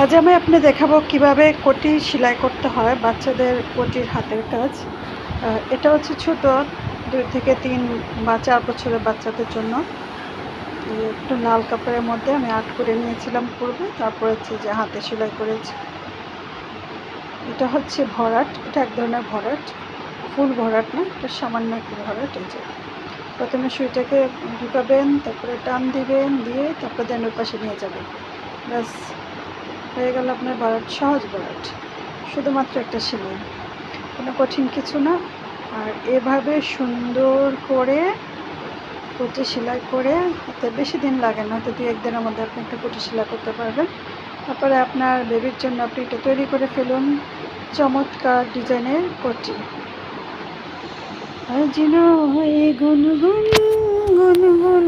আজ আমি আপনি দেখাবো কীভাবে কোটি সেলাই করতে হয় বাচ্চাদের কোটির হাতের কাজ। এটা হচ্ছে ছোট, দুই থেকে তিন বা চার বছরের বাচ্চাদের জন্য। একটু লাল কাপড়ের মধ্যে আমি আর্ট করে নিয়েছিলাম পূর্বে, তারপর হচ্ছে যে হাতে সেলাই করেছি। এটা হচ্ছে ভরাট, এটা এক ধরনের ভরাট, ফুল ভরাট না, এটা সামান্য একটু ভরাট এই যে। প্রথমে সুইটাকে ঢুকাবেন, তারপরে টান দিবেন, দিয়ে তারপরে দেন ওই পাশে নিয়ে যাবেন। ব্যাস হয়ে গেল আপনার ভরাট সহজ ভরাট শুধুমাত্র একটা সেলাই কোনো কঠিন কিছু না। আর এভাবে সুন্দর করে কুটি সেলাই করে হাতে বেশি দিন লাগে না। হয়তো দুই একদিনের মধ্যে আপনি একটা কুচি সেলাই করতে পারবেন। তারপরে আপনার বেবির জন্য আপনি এটা তৈরি করে ফেলুন। চমৎকার ডিজাইনের কোটি আজিন হয়ে গুনগুন গুনগুন।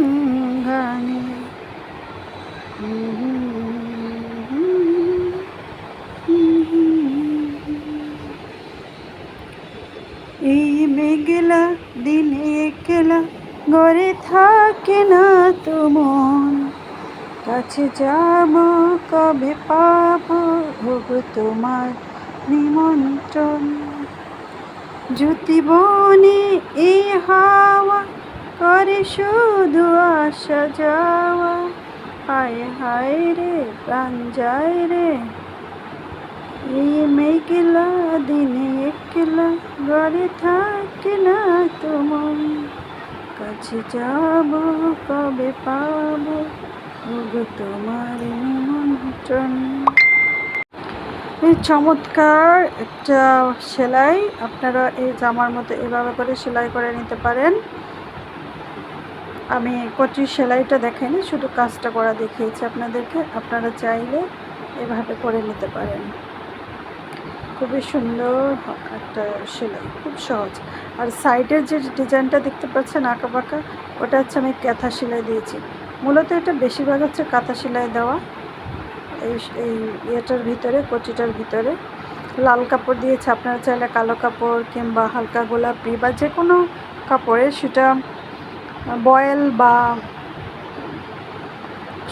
মেঘলা দিনে একলা ঘরে থাকে না তো মন। কাছে যাব কবে পাবো ভোগ তোমার নিমন্ত্রণ। বনে এই হাওয়া করে শুধু আসা যাওয়া। হায় হায় রে, প্রাণ যায় রে। এই মেঘলা দিনে একলা ঘরে থাকে না তোমার। কাছে যাব, কবে পাব? তোমার নিমন্ত্রণ। চমৎকার একটা সেলাই। আপনারা এই জামার মতো এভাবে করে সেলাই করে নিতে পারেন। আমি কচির সেলাইটা দেখাইনি, শুধু কাজটা করা দেখিয়েছি আপনাদেরকে। আপনারা চাইলে এভাবে করে নিতে পারেন। খুবই সুন্দর একটা সেলাই, খুব সহজ। আর সাইডের যে ডিজাইনটা দেখতে পাচ্ছেন আঁকা বাঁকা ওটা হচ্ছে আমি ক্যাথা সেলাই দিয়েছি। মূলত এটা বেশিরভাগ হচ্ছে কাঁথা সেলাই দেওয়া। এই এই ইয়েটার ভিতরে কচিটার ভিতরে। লাল কাপড় দিয়েছে, আপনারা চাইলে কালো কাপড় কিংবা হালকা গোলাপি বা যে কোনো কাপড়ে সেটা, বয়েল বা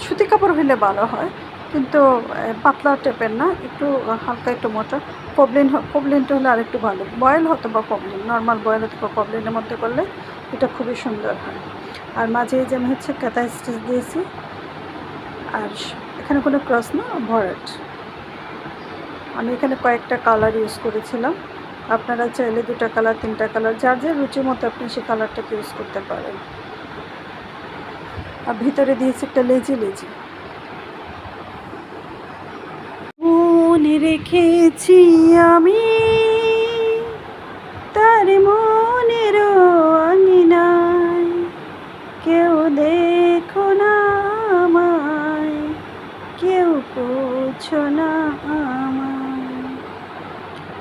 সুতি কাপড় হলে ভালো হয়। কিন্তু পাতলা টাইপের না, একটু হালকা একটু মোটা। পবলিন পবলিনটা হলে আরেকটু ভালো। বয়েল হতো বা পবলিন নর্মাল বয়েল হতো বা পবলিনের মধ্যে করলে এটা খুবই সুন্দর হয়। আর মাঝে যে আমি হচ্ছে কাঁথা স্টিচ দিয়েছি, আর এখানে কোনো ক্রস না, ভরাট। আমি এখানে কয়েকটা কালার ইউজ করেছিলাম। আপনারা চাইলে দুটা কালার তিনটা কালার যার যার রুচি মতো আপনি সেই কালারটাকে ইউজ করতে পারেন। আর ভিতরে দিয়েছি একটা লেজি লেজি মনে রেখেছি আমি তার মনের আঙিনায়। কেউ দেখো না আমায়, কেউ পোছো না আমায়।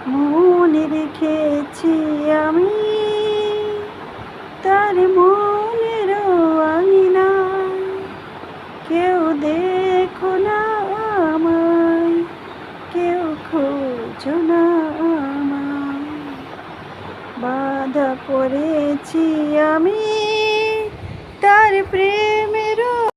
মনে রেখেছি আমি বাধা পড়েছি আমি। তার প্রেমে